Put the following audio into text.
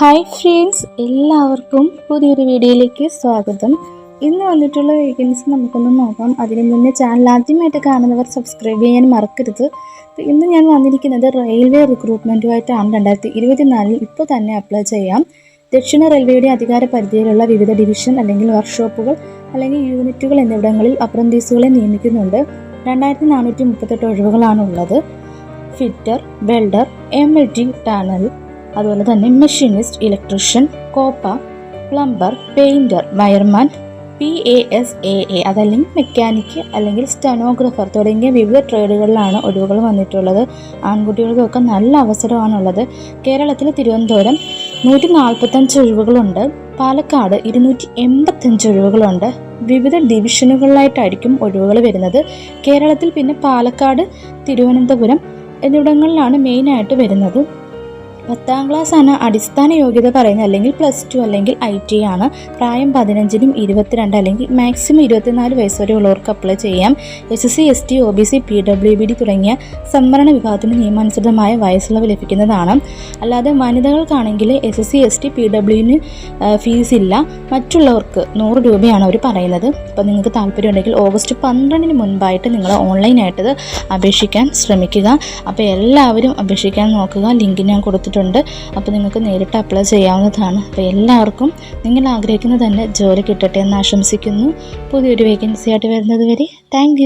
Hi friends എല്ലാവർക്കും പുതിയൊരു വീഡിയോയിലേക്ക് സ്വാഗതം. ഇന്ന് വന്നിട്ടുള്ള വേക്കൻസി നമുക്കൊന്ന് നോക്കാം. അതിന് മുന്നേ ചാനൽ ആദ്യമായിട്ട് കാണുന്നവർ സബ്സ്ക്രൈബ് ചെയ്യാൻ മറക്കരുത്. ഇന്ന് ഞാൻ വന്നിരിക്കുന്നത് റെയിൽവേ റിക്രൂട്ട്മെന്റുമായിട്ടാണ് രണ്ടായിരത്തി ഇരുപത്തിനാലിൽ ഇപ്പോൾ തന്നെ അപ്ലൈ ചെയ്യാം. ദക്ഷിണ റെയിൽവേയുടെ അധികാര പരിധിയിലുള്ള വിവിധ ഡിവിഷൻ അല്ലെങ്കിൽ വർക്ക്ഷോപ്പുകൾ അല്ലെങ്കിൽ യൂണിറ്റുകൾ എന്നിവിടങ്ങളിൽ അപ്രന്റീസുകളെ നിയമിക്കുന്നുണ്ട്. രണ്ടായിരത്തി നാനൂറ്റി മുപ്പത്തെട്ട് ഒഴിവുകളാണ് ഉള്ളത്. Fitter welder M L T turner അതുപോലെ തന്നെ machinist electrician COPA plumber painter wireman P A S A A അതല്ലെങ്കിൽ മെക്കാനിക്ക് അല്ലെങ്കിൽ സ്റ്റെനോഗ്രാഫർ തുടങ്ങിയ വിവിധ ട്രേഡുകളിലാണ് ഒഴിവുകൾ വന്നിട്ടുള്ളത്. ആൺകുട്ടികൾക്കൊക്കെ നല്ല അവസരമാണുള്ളത്. കേരളത്തിൽ തിരുവനന്തപുരം നൂറ്റി നാൽപ്പത്തഞ്ച് ഒഴിവുകളുണ്ട്. പാലക്കാട് ഇരുന്നൂറ്റി എൺപത്തഞ്ച് ഒഴിവുകളുണ്ട്. വിവിധ ഡിവിഷനുകളിലായിട്ടായിരിക്കും ഒഴിവുകൾ വരുന്നത്. കേരളത്തിൽ പിന്നെ പാലക്കാട് തിരുവനന്തപുരം എന്നിവിടങ്ങളിലാണ് മെയിനായിട്ട് വരുന്നത്. പത്താം ക്ലാസ് ആണ് അടിസ്ഥാന യോഗ്യത പറയുന്നത്. അല്ലെങ്കിൽ പ്ലസ് ടു അല്ലെങ്കിൽ ഐ ടി ആണ്. പ്രായം പതിനഞ്ചിനും ഇരുപത്തിരണ്ട് അല്ലെങ്കിൽ മാക്സിമം ഇരുപത്തിനാല് വയസ്സ് വരെ ഉള്ളവർക്ക് അപ്ലൈ ചെയ്യാം. S S C S T O B C P W B D തുടങ്ങിയ സംവരണ വിഭാഗത്തിന് നിയമാനുസൃതമായ വയസ്സിളവ് ലഭിക്കുന്നതാണ്. അല്ലാതെ വനിതകൾക്കാണെങ്കിൽ S S C S T P ഡബ്ല്യുവിന് fees ഇല്ല. മറ്റുള്ളവർക്ക് നൂറ് രൂപയാണ് അവർ പറയുന്നത്. അപ്പോൾ നിങ്ങൾക്ക് താല്പര്യമുണ്ടെങ്കിൽ ഓഗസ്റ്റ് പന്ത്രണ്ടിന് മുൻപായിട്ട് നിങ്ങൾ ഓൺലൈനായിട്ടത് അപേക്ഷിക്കാൻ ശ്രമിക്കുക. അപ്പോൾ എല്ലാവരും അപേക്ഷിക്കാൻ നോക്കുക. ലിങ്ക് ഞാൻ കൊടുത്തിട്ടുണ്ട്. അപ്പോൾ നിങ്ങൾക്ക് നേരിട്ട് അപ്ലൈ ചെയ്യാവുന്നതാണ്. അപ്പോൾ എല്ലാവർക്കും നിങ്ങൾ ആഗ്രഹിക്കുന്നത് തന്നെ ജോലി കിട്ടട്ടെ എന്ന് ആശംസിക്കുന്നു. പുതിയൊരു വേക്കൻസി ആയിട്ട് വരുന്നത് വരെ. താങ്ക്